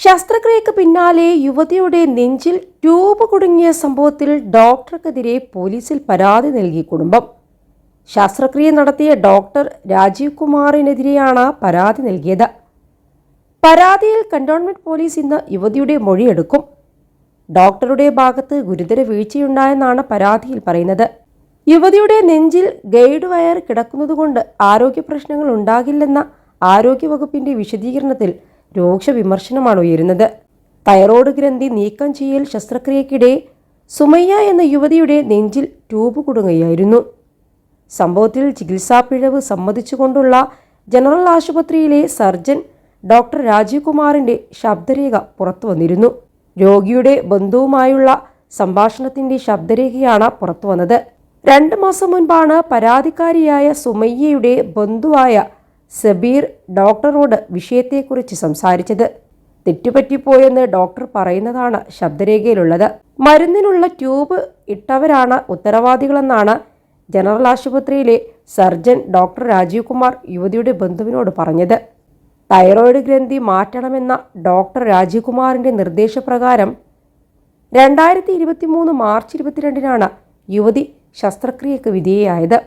ശസ്ത്രക്രിയക്ക് പിന്നാലെ യുവതിയുടെ നെഞ്ചിൽ ട്യൂബ് കുടുങ്ങിയ സംഭവത്തിൽ ഡോക്ടർക്കെതിരെ പോലീസിൽ പരാതി നൽകി കുടുംബം. ശസ്ത്രക്രിയ നടത്തിയ ഡോക്ടർ രാജീവ് കുമാറിനെതിരെയാണ് പരാതി നൽകിയത്. പരാതിയിൽ കന്റോൺമെന്റ് പോലീസ് ഇന്ന് യുവതിയുടെ മൊഴിയെടുക്കും. ഡോക്ടറുടെ ഭാഗത്ത് ഗുരുതര വീഴ്ചയുണ്ടായെന്നാണ് പരാതിയിൽ പറയുന്നത്. യുവതിയുടെ നെഞ്ചിൽ ഗൈഡ് വയർ കിടക്കുന്നതുകൊണ്ട് ആരോഗ്യ പ്രശ്നങ്ങൾ ഉണ്ടാകില്ലെന്ന ആരോഗ്യവകുപ്പിന്റെ വിശദീകരണത്തിൽ രൂക്ഷ വിമർശനമാണ് ഉയരുന്നത്. തൈറോയ്ഡ് ഗ്രന്ഥി നീക്കം ചെയ്യൽ ശസ്ത്രക്രിയക്കിടെ സുമയ്യ എന്ന യുവതിയുടെ നെഞ്ചിൽ ട്യൂബ് കുടുങ്ങുകയായിരുന്നു. സംഭവത്തിൽ ചികിത്സാ പിഴവ് സമ്മതിച്ചുകൊണ്ടുള്ള ജനറൽ ആശുപത്രിയിലെ സർജൻ ഡോക്ടർ രാജീവ് കുമാറിന്റെ ശബ്ദരേഖ പുറത്തു വന്നിരുന്നു. രോഗിയുടെ ബന്ധുവുമായുള്ള സംഭാഷണത്തിന്റെ ശബ്ദരേഖയാണ് പുറത്തു വന്നത്. രണ്ട് മാസം മുൻപാണ് പരാതിക്കാരിയായ സുമയ്യയുടെ ബന്ധുവായ സബീർ ഡോക്ടറോട് വിഷയത്തെക്കുറിച്ച് സംസാരിച്ചത്. തെറ്റുപറ്റിപ്പോയെന്ന് ഡോക്ടർ പറയുന്നതാണ് ശബ്ദരേഖയിലുള്ളത്. മരുന്നിനുള്ള ട്യൂബ് ഇട്ടവരാണ് ഉത്തരവാദികളെന്നാണ് ജനറൽ ആശുപത്രിയിലെ സർജൻ ഡോക്ടർ രാജീവ് കുമാർ യുവതിയുടെ ബന്ധുവിനോട് പറഞ്ഞത്. തൈറോയിഡ് ഗ്രന്ഥി മാറ്റണമെന്ന ഡോക്ടർ രാജീവ് കുമാറിന്റെ നിർദ്ദേശപ്രകാരം രണ്ടായിരത്തി ഇരുപത്തി മൂന്ന് മാർച്ച് ഇരുപത്തിരണ്ടിനാണ് യുവതി ശസ്ത്രക്രിയക്ക് വിധേയയായത്.